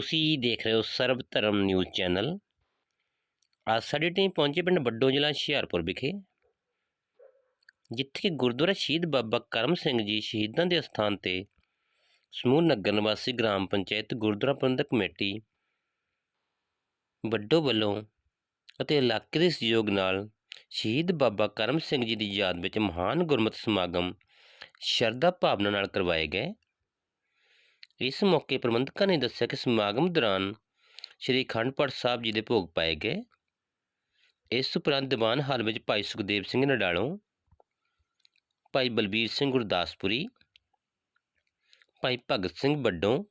ਤੁਸੀਂ ਦੇਖ ਰਹੇ ਹੋ ਸਰਬ ਧਰਮ ਨਿਊਜ਼ ਚੈਨਲ। ਅੱਜ ਸਾਡੀ ਟੀਮ ਪਹੁੰਚੀ ਪਿੰਡ ਵੱਡੋ ਜ਼ਿਲ੍ਹਾ ਹੁਸ਼ਿਆਰਪੁਰ ਵਿਖੇ, ਜਿੱਥੇ ਕਿ ਗੁਰਦੁਆਰਾ ਸ਼ਹੀਦ ਬਾਬਾ ਕਰਮ ਸਿੰਘ ਜੀ ਸ਼ਹੀਦਾਂ ਦੇ ਅਸਥਾਨ ਤੇ ਸਮੂਹ ਨਗਰ ਨਿਵਾਸੀ ਗ੍ਰਾਮ ਪੰਚਾਇਤ ਗੁਰਦੁਆਰਾ ਪ੍ਰਬੰਧਕ ਕਮੇਟੀ ਵੱਡੋ ਵੱਲੋਂ ਅਤੇ ਇਲਾਕੇ ਦੇ ਸਹਿਯੋਗ ਨਾਲ ਸ਼ਹੀਦ ਬਾਬਾ ਕਰਮ ਸਿੰਘ ਜੀ ਦੀ ਯਾਦ ਵਿੱਚ ਮਹਾਨ ਗੁਰਮਤਿ ਸਮਾਗਮ ਸ਼ਰਧਾ ਭਾਵਨਾ ਨਾਲ ਕਰਵਾਏ ਗਏ। ਇਸ ਮੌਕੇ ਪ੍ਰਬੰਧਕਾਂ ਨੇ ਦੱਸਿਆ ਕਿ ਸਮਾਗਮ ਦੌਰਾਨ ਸ੍ਰੀ ਅਖੰਡ ਪਾਠ ਸਾਹਿਬ ਜੀ ਦੇ ਭੋਗ ਪਾਏ ਗਏ। ਇਸ ਉਪਰੰਤ ਦੀਵਾਨ ਹਾਲ ਵਿੱਚ ਭਾਈ ਸੁਖਦੇਵ ਸਿੰਘ ਨਡਾਲੋਂ, ਭਾਈ ਬਲਬੀਰ ਸਿੰਘ ਗੁਰਦਾਸਪੁਰੀ, ਭਾਈ ਭਗਤ ਸਿੰਘ ਵੱਡੋਂ,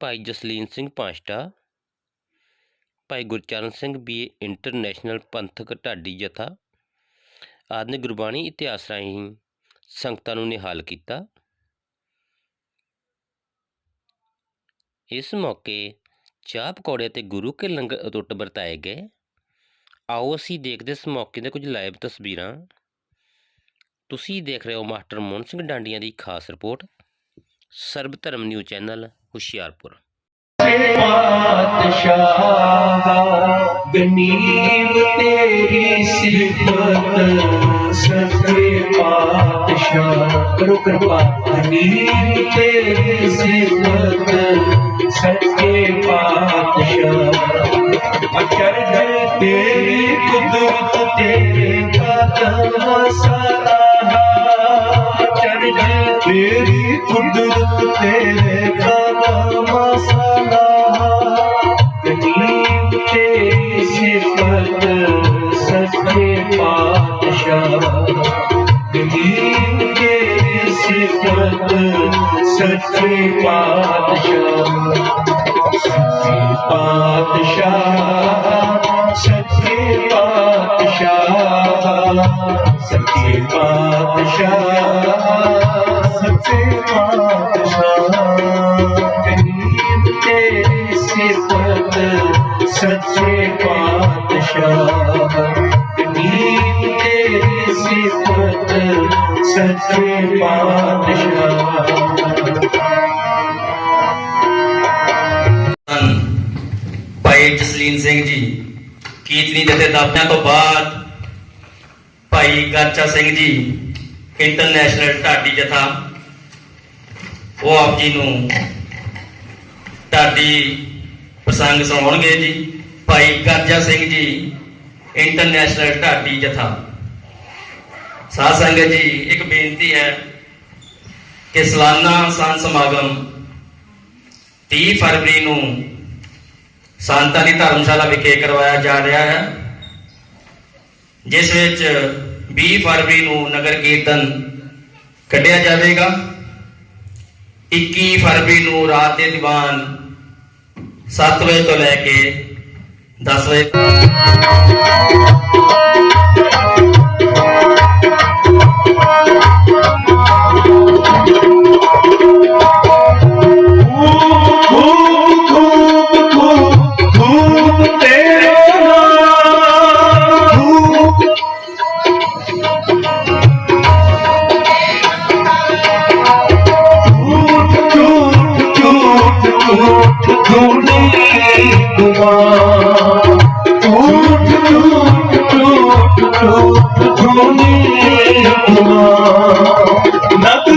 ਭਾਈ ਜਸਲੀਨ ਸਿੰਘ ਪਾਂਸ਼ਟਾ, ਭਾਈ ਗੁਰਚਰਨ ਸਿੰਘ ਬੀਏ ਇੰਟਰਨੈਸ਼ਨਲ ਪੰਥਕ ਢਾਡੀ ਜਥਾ ਆਦਿ ਨੇ ਗੁਰਬਾਣੀ ਇਤਿਹਾਸ ਰਾਹੀਂ ਸੰਗਤਾਂ ਨੂੰ ਨਿਹਾਲ ਕੀਤਾ। ਇਸ ਮੌਕੇ ਚਾਹ ਪਕੌੜੇ ਤੇ ਗੁਰੂ ਕੇ ਲੰਗਰ ਅਟੁੱਟ ਵਰਤਾਏ ਗਏ। ਆਓ ਅਸੀਂ ਦੇਖਦੇ ਇਸ ਮੌਕੇ ਦੇ ਕੁਝ ਲਾਈਵ ਤਸਵੀਰਾਂ। ਤੁਸੀਂ ਦੇਖ ਰਹੇ ਹੋ ਮਾਸਟਰ ਮੋਹਨ ਸਿੰਘ ਡਾਂਡੀਆਂ ਦੀ ਖਾਸ ਰਿਪੋਰਟ, ਸਰਬ ਧਰਮ ਨਿਊਜ਼ ਚੈਨਲ, ਹੁਸ਼ਿਆਰਪੁਰ। ਪਾਤਸ਼ਾਹ ਗਨੀਮ ਤੇਰੀ ਸਿਫਤ ਸੱਚੇ ਪਾਤਸ਼ਾਹ। ਕਰੋ ਕਿਰਪਾ ਗਨੀਮ ਤੇਰੀ ਸਿਫਤ ਸੱਚੇ ਪਾਤਸ਼ਾਹ ਅਚਰ ਗਏ ਤੇਰੀ ਕੁਦਰਤ ਤੇਰੇ ਕਦਮ ਸਲਾਹਾ ਅਚਰ ਗਏ ਤੇਰੀ ਕੁਦਰਤ ਤੇਰੇ ਤੇਰੀ ਸਿਫਤ ਸੱਚੇ ਪਾਤਸ਼ਾਹ ਸੱਚੇ ਪਾਤਸ਼ਾਹ ਸੱਚੇ ਪਾਤਸ਼ਾਹ ਸੱਚੇ ਪਾਤਸ਼ਾਹ ਸੱਚੇ ਪਾਤਸ਼ਾਹ ਗਰੀਬ ਤੇਰੀ ਸਿਫਤ ਸੱਚੇ ਪਾਤਸ਼ਾਹ ਗਰੀਬ ਤੇਰੀ ਸਿਫਤ ਸੱਚੇ ਪਾਤਸ਼ਾਹ ਭਾਈ ਜਸਲੀਨ ਸਿੰਘ ਜੀ ਕੀਰਤਨੀ ਦੇ ਦਾਪਿਆਂ ਤੋਂ ਬਾਅਦ ਭਾਈ ਗਾਚਾ ਸਿੰਘ ਜੀ ਇੰਟਰਨੈਸ਼ਨਲ ਢਾਡੀ ਜਥਾ, ਉਹ ਆਪ ਜੀ ਨੂੰ ਢਾਡੀ ਪ੍ਰਸੰਗ ਸੁਣਾਉਣਗੇ ਜੀ। ਭਾਈ ਗਾਜਾ ਸਿੰਘ ਜੀ ਇੰਟਰਨੈਸ਼ਨਲ ਢਾਡੀ ਜਥਾ। ਸਾਧ ਸੰਗਤ ਜੀ, ਇੱਕ ਬੇਨਤੀ ਹੈ ਕਿ ਸਾਲਾਨਾ ਸੰਤ ਸਮਾਗਮ 30 ਫਰਵਰੀ ਨੂੰ ਸੰਤਾਂ ਦੀ ਧਰਮਸ਼ਾਲਾ ਵਿਖੇ ਕਰਵਾਇਆ ਜਾ ਰਿਹਾ ਹੈ, ਜਿਸ ਵਿੱਚ 20 ਫਰਵਰੀ ਨੂੰ ਨਗਰ ਕੀਰਤਨ ਕੱਢਿਆ ਜਾਵੇਗਾ। 21 ਫਰਵਰੀ ਨੂੰ ਰਾਤ ਦੇ ਦੀਵਾਨ 7 ਵਜੇ ਤੋਂ ਲੈ ਕੇ 10 ਵਜੇ